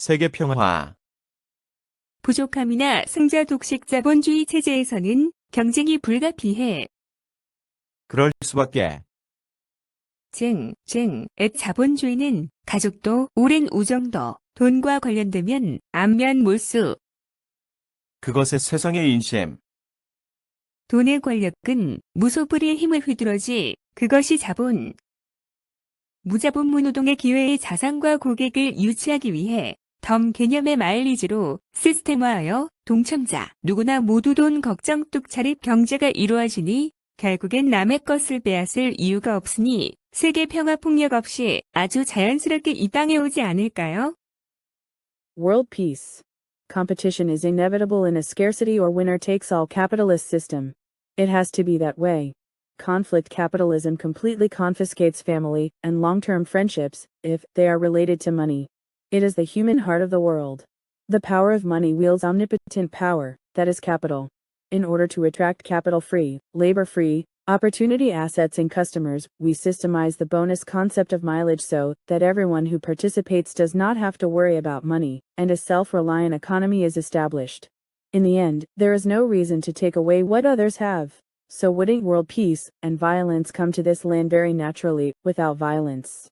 세계 평화. 부족함이나 승자 독식 자본주의 체제에서는 경쟁이 불가피해. 그럴 수밖에. 증, 증, 의 자본주의는 가족도 오랜 우정도 돈과 관련되면 안면 몰수. 그것의 세상의 인심. 돈의 권력은 무소불위의 힘을 휘두르지 그것이 자본. 무자본문 노동의 기회의 자산과 고객을 유치하기 위해 덤 개념의 마일리지로 시스템화하여 동참자 누구나 모두 돈 걱정 뚝 차립 경제가 이루어지니 결국엔 남의 것을 빼앗을 이유가 없으니 세계 평화 폭력 없이 아주 자연스럽게 이 땅에 오지 않을까요? World peace. Competition is inevitable in a scarcity or winner takes all capitalist system. It has to be that way. Conflict capitalism completely confiscates family and long term friendships if they are related to money. It is the human heart of the world. The power of money wields omnipotent power, that is capital. In order to attract capital free, labor free, opportunity assets and customers, we systemize the bonus concept of mileage so that everyone who participates does not have to worry about money, and a self reliant economy is established. In the end, there is no reason to take away what others have. So wouldn't world peace and violence come to this land very naturally, without violence?